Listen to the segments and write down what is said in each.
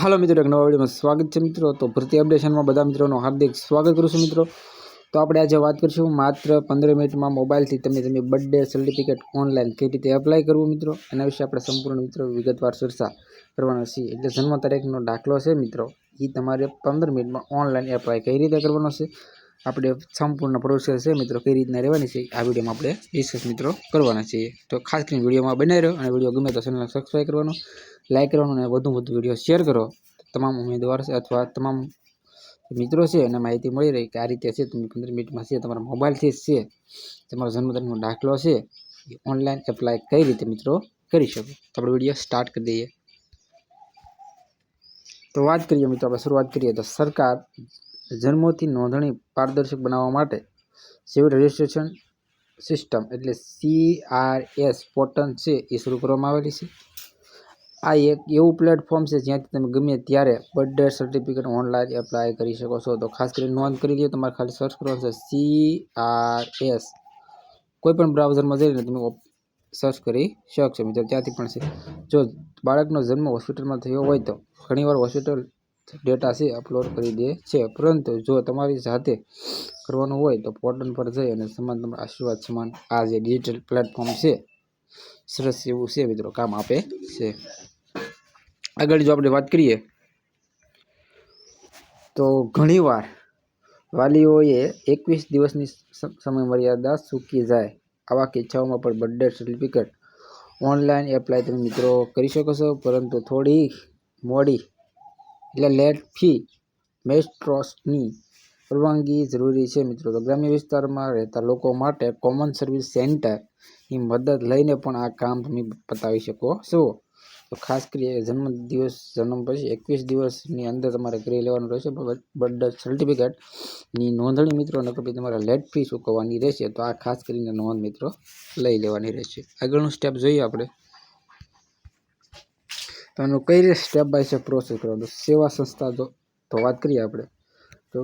હાલો મિત્રો એક નવા વિડીયોમાં સ્વાગત છે મિત્રો. તો ભરતી અપડેશનમાં બધા મિત્રોનું હાર્દિક સ્વાગત કરું છું મિત્રો. તો આપણે આજે વાત કરીશું માત્ર પંદર મિનિટમાં મોબાઈલથી તમે તમે બર્થડે સર્ટિફિકેટ ઓનલાઈન કઈ રીતે એપ્લાય કરવું મિત્રો? એના વિશે આપણે સંપૂર્ણ મિત્રો વિગતવાર ચર્ચા કરવાના છીએ. એટલે જન્મ તારીખનો દાખલો છે મિત્રો. એ તમારે પંદર મિનિટમાં ઓનલાઈન એપ્લાય કઈ રીતે કરવાનો છે? આપણે સંપૂર્ણ પ્રોસેસ છે મિત્રો, કઈ રીતના રહેવાની છે, આ વિડીયોમાં આપણે ડિસ્કસ મિત્રો કરવાના છીએ. તો ખાસ કરીને વિડીયોમાં બનાવી રહ્યો અને વીડિયો ગમે તો ચેનલને સબસ્ક્રાઈબ કરવાનો લાઇક કરવાનો અને વધુ વધુ વીડિયો શેર કરો. તમામ ઉમેદવાર છે અથવા તમામ મિત્રો છે એને માહિતી મળી રહી કે આ રીતે છે, તમે પંદર મિનિટમાં છે, તમારા મોબાઈલથી છે, તમારો જન્મ દાખલો છે, એ ઓનલાઈન એપ્લાય કઈ રીતે મિત્રો કરી શકો? તો આપણે વીડિયો સ્ટાર્ટ કરી દઈએ. તો વાત કરીએ મિત્રો, આપણે શરૂઆત કરીએ. તો સરકાર જન્મોથી નોંધણી પારદર્શક બનાવવા માટે સિવિલ રજિસ્ટ્રેશન સિસ્ટમ એટલે સીઆરએસ પોર્ટલ છે એ શરૂ કરવામાં આવેલી છે. આ એક એવું પ્લેટફોર્મ છે જ્યાંથી તમે ગમે ત્યારે બર્થડે સર્ટિફિકેટ ઓનલાઈન એપ્લાય કરી શકો છો. તો ખાસ કરીને નોંધ કરી લ્યો, તમારે ખાલી સર્ચ કરવાનું છે સી આર એસ કોઈ પણ બ્રાઉઝરમાં જઈને તમે સર્ચ કરી શકશો. મિત્રો, ત્યાંથી પણ છે. જો બાળકનો જન્મ હોસ્પિટલમાં થયો હોય તો ઘણીવાર હોસ્પિટલ ડેટા છે અપલોડ કરી દે છે. પરંતુ જો તમારી જાતે કરવાનું હોય તો પોર્ટલ પર જઈ અને સમાન તમારા આશીર્વાદ, સમાન આ જે ડિજિટલ પ્લેટફોર્મ છે, સરસ એવું છે મિત્રો, કામ આપે છે. આગળ જો આપણે વાત કરીએ, તો ઘણીવાર વાલીઓએ એકવીસ દિવસની સમય સમયમર્યાદા ચૂકી જાય. આવા કિસ્સાઓમાં પણ બર્થડે સર્ટિફિકેટ ઓનલાઈન એપ્લાય તમે મિત્રો કરી શકો છો. પરંતુ થોડી મોડી એટલે લેટ ફી મેસ્ટ્રોસની પરવાનગી જરૂરી છે મિત્રો. તો ગ્રામ્ય વિસ્તારમાં રહેતા લોકો માટે કોમન સર્વિસ સેન્ટરની મદદ લઈને પણ આ કામ તમે પતાવી શકો છો. તો ખાસ કરીને જન્મ દિવસ જન્મ પછી એકવીસ દિવસની અંદર તમારે કરી લેવાનું રહેશે. બર્થ સર્ટિફિકેટની નોંધણી મિત્રો નકર પછી તમારે લેટ ફી ચૂકવવાની રહેશે. તો આ ખાસ કરીને નોંધ મિત્રો લઈ લેવાની રહેશે. આગળનું સ્ટેપ જોઈએ આપણે. તો આનું કઈ રીતે સ્ટેપ બાય સ્ટેપ પ્રોસેસ કરવાનો? સેવા સંસ્થા તો વાત કરીએ આપણે. તો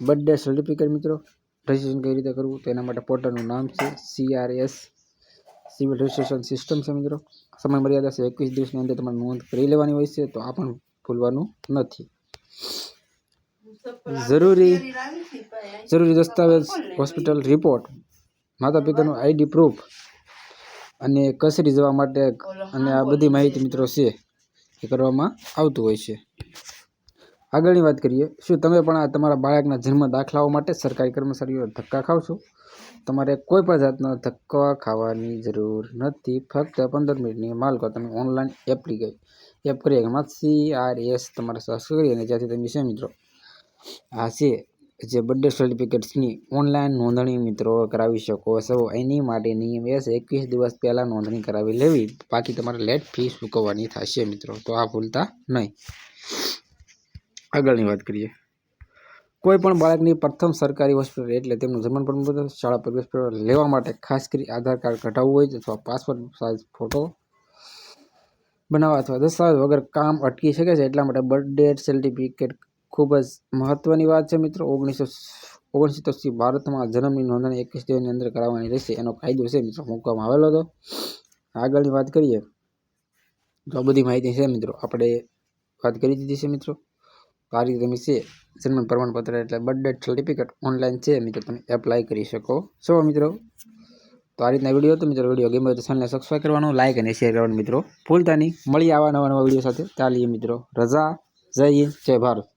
બર્થડે સર્ટિફિકેટ મિત્રો રજિસ્ટ્રેશન કઈ રીતે કરવું? તો એના માટે પોર્ટલનું નામ છે સીઆરએસ સિવિલ રજિસ્ટ્રેશન સિસ્ટમ છે મિત્રો. સમય મર્યાદા છે એકવીસ દિવસની અંદર તમારે નોંધ કરી લેવાની હોય છે, તો આ પણ ભૂલવાનું નથી. જરૂરી જરૂરી દસ્તાવેજ હોસ્પિટલ રિપોર્ટ માતા પિતાનું આઈડી પ્રૂફ અને કસરી જવા માટે અને આ બધી માહિતી મિત્રો છે. કરવામાં આવતું હોય છે. આગળની વાત કરીએ, શું તમે પણ આ તમારા બાળકના જન્મ દાખલાઓ માટે સરકારી કર્મચારીઓ ધક્કા ખાવ છો? તમારે કોઈ પણ જાતનો ધક્કા ખાવાની જરૂર નથી. ફક્ત પંદર મિનિટની માલકો તમે ઓનલાઈન એપ્લિકે એપ કરી એમાં સી આર એસ તમારે સર્ચ કરી અને જ્યાંથી તમે વિષય મિત્રો. આ છે જે બર્થડે સર્ટિફિકેટ્સની ઓનલાઈન નોંધણી મિત્રો કરાવી શકો છો. એની માટે નિયમ એ છે, એકવીસ દિવસ પહેલાં નોંધણી કરાવી લેવી. બાકી તમારે લેટ ફી ચૂકવવાની થશે મિત્રો, તો આ ભૂલતા નહીં. આગળની વાત કરીએ. કોઈ પણ બાળકની પ્રથમ સરકારી હોસ્પિટલ એટલે તેમનું જન્મ પ્રમાણપત્ર, શાળા પ્રવેશ પત્ર લેવા માટે ખાસ કરી આધાર કાર્ડ કઢાવવું હોય અથવા પાસપોર્ટ સાઇઝ ફોટો બનાવવા અથવા દસ્તાવેજ વગર કામ અટકી શકે છે, એટલા માટે બર્થડે સર્ટિફિકેટ ખૂબ જ મહત્ત્વની વાત છે મિત્રો. ઓગણીસો ઓગણસિત્તેરથી ભારતમાં જન્મની નોંધણી એકવીસ દિવસની અંદર કરાવવાની રહેશે. એનો કાયદો છે મિત્રો, મૂકવામાં આવેલો હતો. આગળની વાત કરીએ તો બધી માહિતી છે મિત્રો. આપણે વાત કરી દીધી છે મિત્રો. આ રીતે તમે છે, જન્મ પ્રમાણપત્ર એટલે બર્થડે સર્ટિફિકેટ ઓનલાઈન છે. મિત્રો, તમે એપ્લાય કરી શકો છો મિત્રો. તો આ રીતના વીડિયો તો મિત્રો. વીડિયો ગમે તો ચેનલને સબસ્ક્રાઈબ કરવાનું લાઇક અને શેર કરવાનું મિત્રો. ભૂલતા નહીં. મળી આવા નવા નવા વીડિયો સાથે. ચાલીએ મિત્રો. રજા. જય હિન્દ. જય ભારત.